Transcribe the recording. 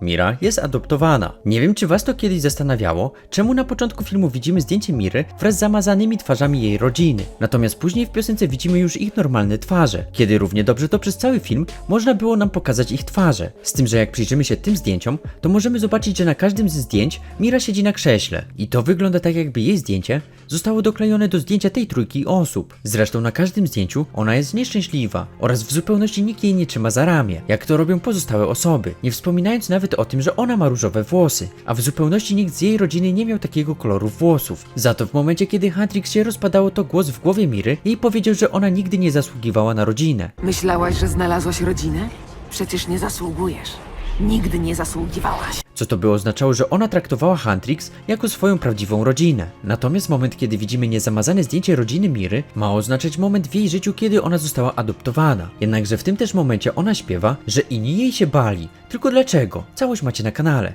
Mira jest adoptowana. Nie wiem, czy was to kiedyś zastanawiało, czemu na początku filmu widzimy zdjęcie Miry wraz z zamazanymi twarzami jej rodziny. Natomiast później w piosence widzimy już ich normalne twarze, kiedy równie dobrze to przez cały film można było nam pokazać ich twarze. Z tym, że jak przyjrzymy się tym zdjęciom, to możemy zobaczyć, że na każdym ze zdjęć Mira siedzi na krześle. I to wygląda tak, jakby jej zdjęcie zostało doklejone do zdjęcia tej trójki osób. Zresztą na każdym zdjęciu ona jest nieszczęśliwa oraz w zupełności nikt jej nie trzyma za ramię, jak to robią pozostałe osoby. Nie wspominając nawet o tym, że ona ma różowe włosy, a w zupełności nikt z jej rodziny nie miał takiego koloru włosów. Za to w momencie, kiedy Huntrix się rozpadało, to głos w głowie Miry jej powiedział, że ona nigdy nie zasługiwała na rodzinę. Myślałaś, że znalazłaś rodzinę? Przecież nie zasługujesz. Nigdy nie zasługiwałaś. Co to by oznaczało, że ona traktowała Huntrix jako swoją prawdziwą rodzinę. Natomiast moment, kiedy widzimy niezamazane zdjęcie rodziny Miry, ma oznaczać moment w jej życiu, kiedy ona została adoptowana. Jednakże w tym też momencie ona śpiewa, że inni jej się bali. Tylko dlaczego? Całość macie na kanale.